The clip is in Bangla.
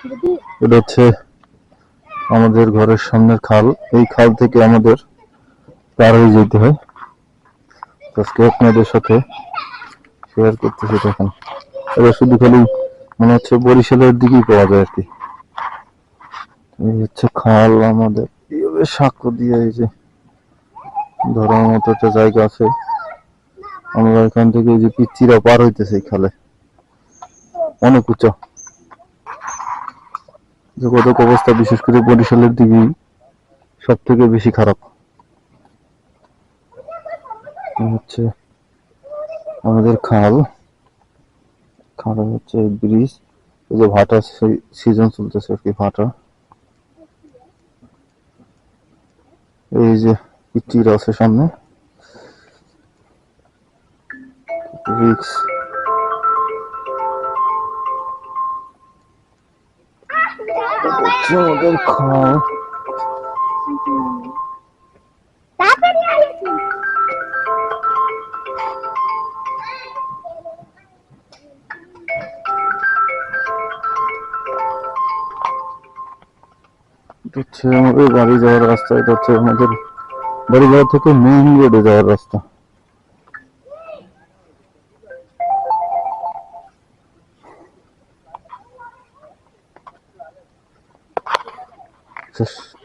এটা হচ্ছে আমাদের ঘরের সামনের খাল। এই খাল থেকে আমাদের পার হয়ে যেতে হয়। আজকে আপনাদের সাথে শেয়ার করতেছি দেখেন এটা শুধু খালি মনে হচ্ছে বরিশালের দিকেই পাওয়া যায় আর কি। এই হচ্ছে খাল আমাদের। এইভাবে সাঁকো দিয়ে এই যে ধরার মতো একটা জায়গা আছে। আমরা এখান থেকে যে পিচ্চিরা পার হইতেছে এই খালে। অনেক উঁচা। যোগাযোগ অবস্থা বিশেষ করে বরিশালের দিকেই সব থেকে বেশি খারাপ। হচ্ছে আমাদের খাল। খালে হচ্ছে ব্রিজ। এই যে ভাটা সিজন চলতেছে আর কি ভাটা। এই যে পিচ্চির আছে সামনে। রিক্স আমাদের এটা হচ্ছে আমাদের বাড়ি যাওয়ার রাস্তা, এটা হচ্ছে আমাদের বাড়ি যাওয়ার থেকে মেইন রোডে যাওয়ার রাস্তা। Sus